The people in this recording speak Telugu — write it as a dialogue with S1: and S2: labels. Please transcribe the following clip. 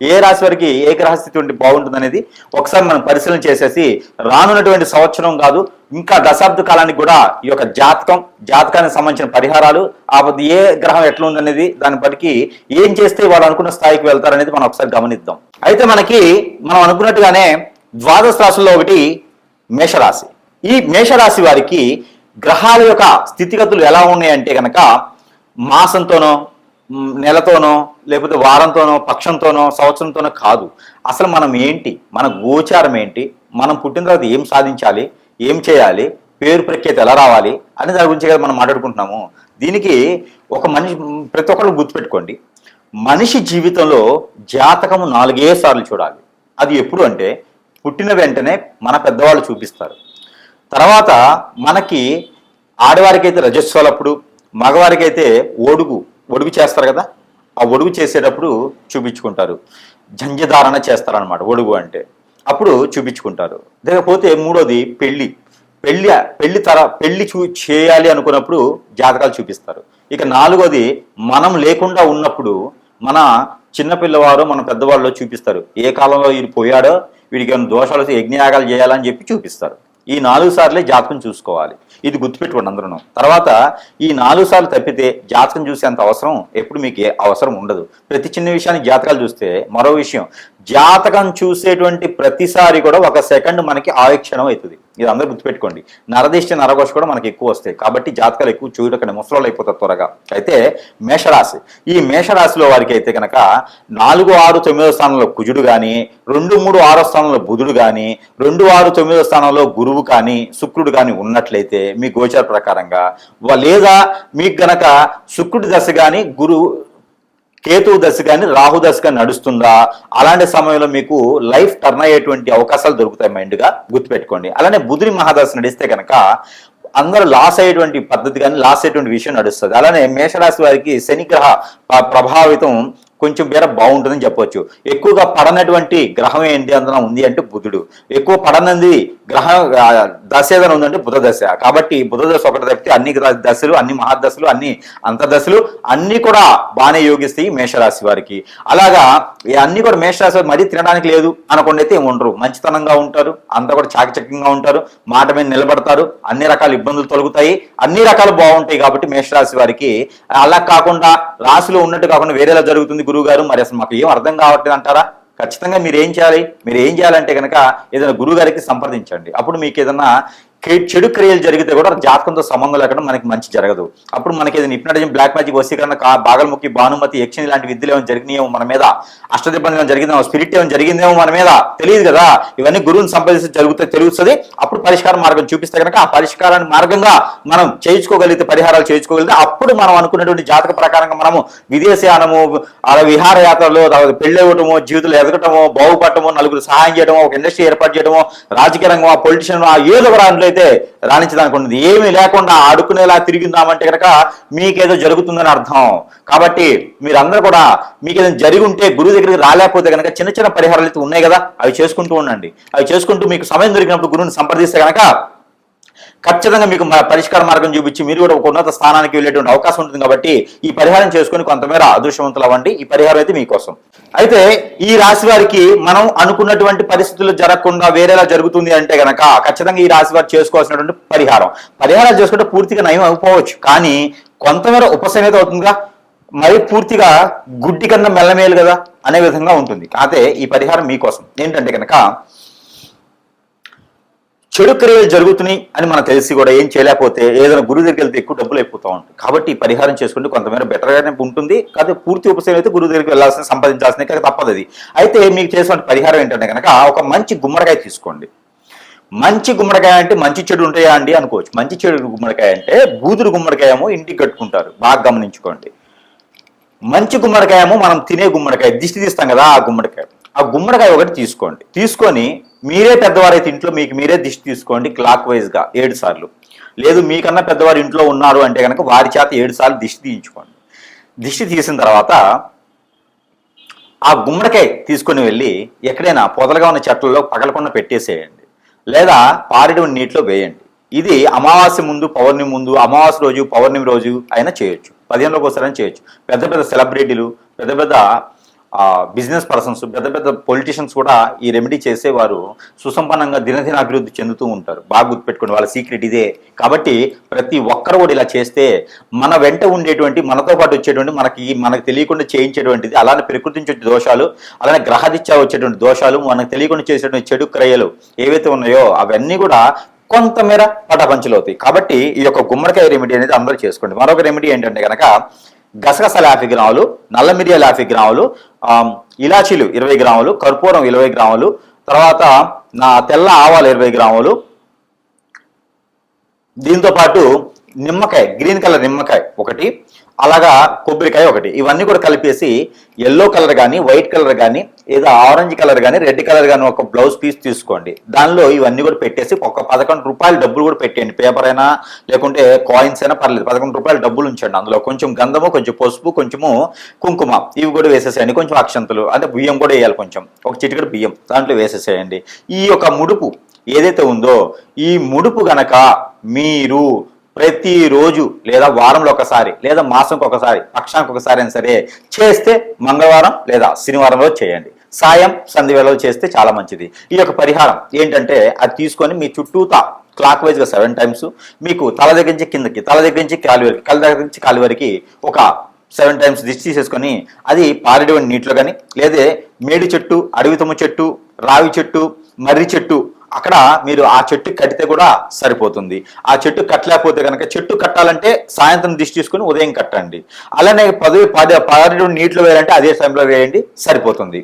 S1: ఏ రాశి వారికి ఏ గ్రహస్థితి ఉంటే బాగుంటుంది అనేది ఒకసారి మనం పరిశీలన చేసేసి రానున్నటువంటి సంవత్సరం కాదు ఇంకా దశాబ్ద కాలానికి కూడా ఈ యొక్క జాతకం జాతకానికి సంబంధించిన పరిహారాలు ఆ ఏ గ్రహం ఎట్లా ఉందనేది దాన్ని బట్టి ఏం చేస్తే వాళ్ళు అనుకున్న స్థాయికి వెళ్తారనేది మనం ఒకసారి గమనిద్దాం. అయితే మనకి మనం అనుకున్నట్టుగానే ద్వాదశ రాశుల్లో ఒకటి మేషరాశి. ఈ మేషరాశి వారికి గ్రహాల యొక్క స్థితిగతులు ఎలా ఉన్నాయంటే కనుక మాసంతోనో నెలతోనో లేకపోతే వారంతోనో పక్షంతోనో సంవత్సరంతోనో కాదు. అసలు మనం ఏంటి? మన గోచారం ఏంటి? మనం పుట్టిన తర్వాత ఏం సాధించాలి? ఏం చేయాలి? పేరు ప్రఖ్యాతి ఎలా రావాలి? అనే దాని గురించి కదా మనం మాట్లాడుకుంటున్నాము. దీనికి ఒక మనిషి ప్రతి ఒక్కరు గుర్తుపెట్టుకోండి. మనిషి జీవితంలో జాతకము నాలుగే సార్లు చూడాలి. అది ఎప్పుడు అంటే పుట్టిన వెంటనే మన పెద్దవాళ్ళు చూపిస్తారు. తర్వాత మనకి ఆడవారికి అయితే రజస్వాలప్పుడు మగవారికి అయితే ఒడుగు చేస్తారు కదా ఆ ఒడుగు చేసేటప్పుడు చూపించుకుంటారు. జంజధారణ చేస్తారనమాట ఒడుగు అంటే. అప్పుడు చూపించుకుంటారు. లేకపోతే మూడోది పెళ్ళి పెళ్ళి పెళ్ళి తర పెళ్ళి చూ చేయాలి అనుకున్నప్పుడు జాతకాలు చూపిస్తారు. ఇక నాలుగోది మనం లేకుండా ఉన్నప్పుడు మన చిన్నపిల్లవారు మన పెద్దవాళ్ళు చూపిస్తారు. ఏ కాలంలో వీడు పోయాడో వీడికి ఏమైనా దోషాలు యజ్ఞయాగాలు చేయాలని చెప్పి చూపిస్తారు. ఈ నాలుగు సార్లే జాతకం చూసుకోవాలి. ఇది గుర్తుపెట్టుకోండి అందరూ తర్వాత ఈ నాలుగు సార్లు తప్పితే జాతకం చూసేంత అవసరం ఎప్పుడు మీకు అవసరం ఉండదు. ప్రతి చిన్న విషయానికి జాతకాలు చూస్తే మరో విషయం జాతకం చూసేటువంటి ప్రతిసారి కూడా ఒక సెకండ్ మనకి ఆయుక్షణం అవుతుంది. ఇది అందరూ గుర్తుపెట్టుకోండి. నరదిష్టి నరఘోష కూడా మనకి ఎక్కువ వస్తాయి. కాబట్టి జాతకాలు ఎక్కువ చూడకండి ముసలోళ్ళు అయిపోతారు త్వరగా. అయితే మేషరాశి. ఈ మేషరాశిలో వారికి అయితే కనుక నాలుగు ఆరు తొమ్మిదో స్థానంలో కుజుడు కానీ రెండు మూడు ఆరో స్థానంలో బుధుడు కానీ రెండు ఆరు తొమ్మిదో స్థానంలో గురువు కానీ శుక్రుడు కానీ ఉన్నట్లయితే మీ గోచార ప్రకారంగా లేదా మీకు గనక శుక్రుడి దశ కానీ గురువు కేతువు దశ కానీ రాహు దశ కానీ నడుస్తుందా? అలాంటి సమయంలో మీకు లైఫ్ టర్న్ అయ్యేటువంటి అవకాశాలు దొరుకుతాయి మైండ్గా గుర్తుపెట్టుకోండి. అలానే బుధుని మహాదశ నడిస్తే కనుక అందరూ లాస్ అయ్యేటువంటి పద్ధతి కానీ లాస్ అయ్యేటువంటి విషయం నడుస్తుంది. అలానే మేషరాశి వారికి శనిగ్రహ ప్రభావితం కొంచెం వేరే బాగుంటుందని చెప్పొచ్చు. ఎక్కువగా పడనటువంటి గ్రహం ఏంటి అందులో ఉంది అంటే బుధుడు. ఎక్కువ పడనంది గ్రహ దశ ఏదైనా ఉందంటే బుధ దశ కాబట్టి బుధ దశ ఒకటి తప్పితే అన్ని దశలు అన్ని మహాదశలు అన్ని అంతర్దశలు అన్ని కూడా బాగానే యోగిస్తాయి మేషరాశి వారికి. అలాగా ఈ అన్ని కూడా మేషరాశి వారు మరీ తినడానికి లేదు అనకుండా అయితే ఉండరు. మంచితనంగా ఉంటారు అంతా కూడా చాకచక్యంగా ఉంటారు మాట మీద నిలబడతారు అన్ని రకాల ఇబ్బందులు తొలగుతాయి అన్ని రకాలు బాగుంటాయి కాబట్టి మేషరాశి వారికి. అలా కాకుండా రాశిలో ఉన్నట్టు కాకుండా వేరేలా జరుగుతుంది గురువు గారు మరి అసలు మాకు ఏం అర్థం కావట్లేదు అంటారా? ఖచ్చితంగా మీరు ఏం చేయాలి? మీరు ఏం చేయాలంటే కనుక ఏదైనా గురువు గారికి సంప్రదించండి. అప్పుడు మీకు ఏదైనా చెడు క్రియలు జరిగితే కూడా జాతకంతో సంబంధం లేకుండా మనకి మంచి జరగదు. అప్పుడు మనకి ఏదైనా బ్లాక్ మ్యాజిక్ వసీకరణ బాగల్ముఖి భానుమతి యక్షిణి లాంటి విద్యలు ఏమైనా జరిగినాయేమో మన మీద? అష్టదిబ్బంది ఏమైనా జరిగిందేమో స్పిరిట్ ఏమైనా జరిగిందేమో మన మీద? తెలియదు కదా? ఇవన్నీ గురువుని సంపాదిస్తే జరుగుతే తెలుస్తుంది. అప్పుడు పరిష్కార మార్గం చూపిస్తే కనుక ఆ పరిష్కారాన్ని మార్గంగా మనం చేయించుకోగలిగితే పరిహారాలు చేయించుకోగలిగితే అప్పుడు మనం అనుకున్నటువంటి జాతక ప్రకారంగా మనము విదేశయానము అలా విహారయాత్రలు తర్వాత పెళ్ళి అవ్వటము జీవితంలో ఎదగటము బాగుపడటము నలుగురు సహాయం చేయడము ఒక ఇండస్ట్రీ ఏర్పాటు చేయడము రాజకీయ రంగం ఆ పొలిటీషియన్ ఆ ఏదో ఒక అయితే రాణించడానికి ఉండదు ఏమీ లేకుండా ఆడుకునేలా తిరిగిందామంటే కనుక మీకేదో జరుగుతుందని అర్థం. కాబట్టి మీరందరూ కూడా మీకు ఏదైనా జరిగి ఉంటే గురువు దగ్గరికి రాలేకపోతే కనుక చిన్న చిన్న పరిహారాలు అయితే ఉన్నాయి కదా అవి చేసుకుంటూ ఉండండి. అవి చేసుకుంటూ మీకు సమయం దొరికినప్పుడు గురువుని సంప్రదిస్తే కనుక ఖచ్చితంగా మీకు పరిష్కార మార్గం చూపించి మీరు కూడా ఒక ఉన్నత స్థానానికి వెళ్ళేటువంటి అవకాశం ఉంటుంది కాబట్టి ఈ పరిహారం చేసుకుని కొంతమేర అదృష్టవంతులు అవ్వండి ఈ పరిహారం అయితే మీకోసం. అయితే ఈ రాశి వారికి మనం అనుకున్నటువంటి పరిస్థితులు జరగకుండా వేరేలా జరుగుతుంది అంటే గనక ఖచ్చితంగా ఈ రాశి వారు చేసుకోవాల్సినటువంటి పరిహారం. పరిహారాలు చేసుకుంటే పూర్తిగా నయం అయిపోవచ్చు. కానీ కొంతమేర ఉపశమేత అవుతుందిగా? మరి పూర్తిగా గుడ్డి కన్నా మెల్లమేలు కదా? అనే విధంగా ఉంటుంది. అయితే ఈ పరిహారం మీకోసం. ఏంటంటే కనుక చెడు క్రియలు జరుగుతున్నాయి అని మనకు తెలిసి కూడా ఏం చేయలేకపోతే ఏదైనా గురువు దగ్గరికి వెళ్తే ఎక్కువ డబ్బులు అయిపోతూ ఉంటాయి. కాబట్టి పరిహారం చేసుకుంటే కొంతమేర బెటర్గానే ఉంటుంది. కాదు పూర్తి ఉపశమనం అయితే గురువు దగ్గరికి వెళ్ళాల్సిన సంపాదించాల్సిన కాక తప్పదు అది అయితే మీకు చేసిన పరిహారం ఏంటంటే కనుక ఒక మంచి గుమ్మడికాయ తీసుకోండి. మంచి గుమ్మడికాయ అంటే మంచి చెడు ఉంటాయా అండి అనుకోవచ్చు. మంచి చెడు గుమ్మడికాయ అంటే బూదురు గుమ్మడికాయమో ఇంటికి కట్టుకుంటారు. బాగా గమనించుకోండి. మంచి గుమ్మడికాయమో మనం తినే గుమ్మడికాయ దిష్టి తీస్తాం కదా ఆ గుమ్మడికాయ. ఆ గుమ్మడికాయ ఒకటి తీసుకోండి. తీసుకొని మీరే పెద్దవారైతే ఇంట్లో మీకు మీరే దిష్టి తీసుకోండి క్లాక్ వైజ్గా ఏడు సార్లు. లేదు మీకన్నా పెద్దవారు ఇంట్లో ఉన్నారు అంటే కనుక వారి చేత ఏడు సార్లు దిష్టి తీయించుకోండి. దిష్టి తీసిన తర్వాత ఆ గుమ్మడికాయ తీసుకొని వెళ్ళి ఎక్కడైనా పొదలుగా ఉన్న చెట్లలో పగలకుండా పెట్టేసేయండి. లేదా పారిడి నీటిలో వేయండి. ఇది అమావాస్య ముందు పౌర్ణమి ముందు అమావాస్య రోజు పౌర్ణమి రోజు అయినా చేయొచ్చు. పదిహేనులోకి ఒకసారి చేయొచ్చు. పెద్ద పెద్ద సెలబ్రిటీలు పెద్ద పెద్ద బిజినెస్ పర్సన్స్ పెద్ద పెద్ద పొలిటీషియన్స్ కూడా ఈ రెమెడీ చేసేవారు సుసంపన్నంగా దినదిన అభివృద్ధి చెందుతూ ఉంటారు. బాగా గుర్తుపెట్టుకోండి వాళ్ళ సీక్రెట్ ఇదే. కాబట్టి ప్రతి ఒక్కరు కూడా ఇలా చేస్తే మన వెంట ఉండేటువంటి మనతో పాటు వచ్చేటువంటి మనకి మనకు తెలియకుండా చేయించేటువంటిది అలానే ప్రకృతి నుంచి వచ్చే దోషాలు అలానే గ్రహదిత్యా వచ్చేటువంటి దోషాలు మనకు తెలియకుండా చేసేటువంటి చెడు క్రయలు ఏవైతే ఉన్నాయో అవన్నీ కూడా కొంతమేర పటపంచలు అవుతాయి కాబట్టి ఈ యొక్క గుమ్మడికాయ రెమెడీ అనేది అందరూ చేసుకోండి. మరొక రెమెడీ ఏంటంటే కనుక గసగసాల యాభై గ్రాములు నల్ల మిరియాల యాభై గ్రాములు ఇలాచీలు ఇరవై గ్రాములు కర్పూరం ఇరవై గ్రాములు తర్వాత నా తెల్ల ఆవాలు ఇరవై గ్రాములు. దీంతో పాటు నిమ్మకాయ గ్రీన్ కలర్ నిమ్మకాయ ఒకటి అలాగా కొబ్బరికాయ ఒకటి. ఇవన్నీ కూడా కలిపేసి ఎల్లో కలర్ కానీ వైట్ కలర్ కానీ ఏదో ఆరెంజ్ కలర్ కానీ రెడ్ కలర్ కానీ ఒక బ్లౌజ్ పీస్ తీసుకోండి. దానిలో ఇవన్నీ కూడా పెట్టేసి ఒక పదకొండు రూపాయలు డబ్బులు కూడా పెట్టండి పేపర్ అయినా లేకుంటే కాయిన్స్ అయినా పర్లేదు. పదకొండు రూపాయలు డబ్బులు ఉంచండి. అందులో కొంచెం గంధము కొంచెం పసుపు కొంచెము కుంకుమ ఇవి కూడా వేసేసేయండి. కొంచెం అక్షంతలు అంటే బియ్యం కూడా వేయాలి కొంచెం. ఒక చిటికెడు బియ్యం దాంట్లో వేసేసేయండి. ఈ యొక్క ముడుపు ఏదైతే ఉందో ఈ ముడుపు గనక మీరు ప్రతిరోజు లేదా వారంలో ఒకసారి లేదా మాసంకి ఒకసారి పక్షానికి ఒకసారి అయినా సరే చేస్తే మంగళవారం లేదా శనివారంలో చేయండి. సాయం సంధివేళలో చేస్తే చాలా మంచిది. ఈ యొక్క పరిహారం ఏంటంటే అది తీసుకొని మీ చుట్టూతా క్లాక్ వైజ్గా సెవెన్ టైమ్స్ మీకు తల దగ్గర నుంచి కిందకి తల దగ్గర నుంచి కాలి వరకు కళ్ళ దగ్గర నుంచి కాలి వరకు ఒక సెవెన్ టైమ్స్ దిష్టి తీసేసుకొని అది పారేటువంటి నీటిలో కానీ లేదా మేడి చెట్టు అడవి తుమ్మ చెట్టు రావి చెట్టు మర్రి చెట్టు అక్కడ మీరు ఆ చెట్టు కట్టితే కూడా సరిపోతుంది. ఆ చెట్టు కట్టలేకపోతే కనుక చెట్టు కట్టాలంటే సాయంత్రం దిష్టి తీసుకుని ఉదయం కట్టండి. అలానే పదవి పది పారేటువంటి నీటిలో వేయాలంటే అదే సమయంలో వేయండి సరిపోతుంది.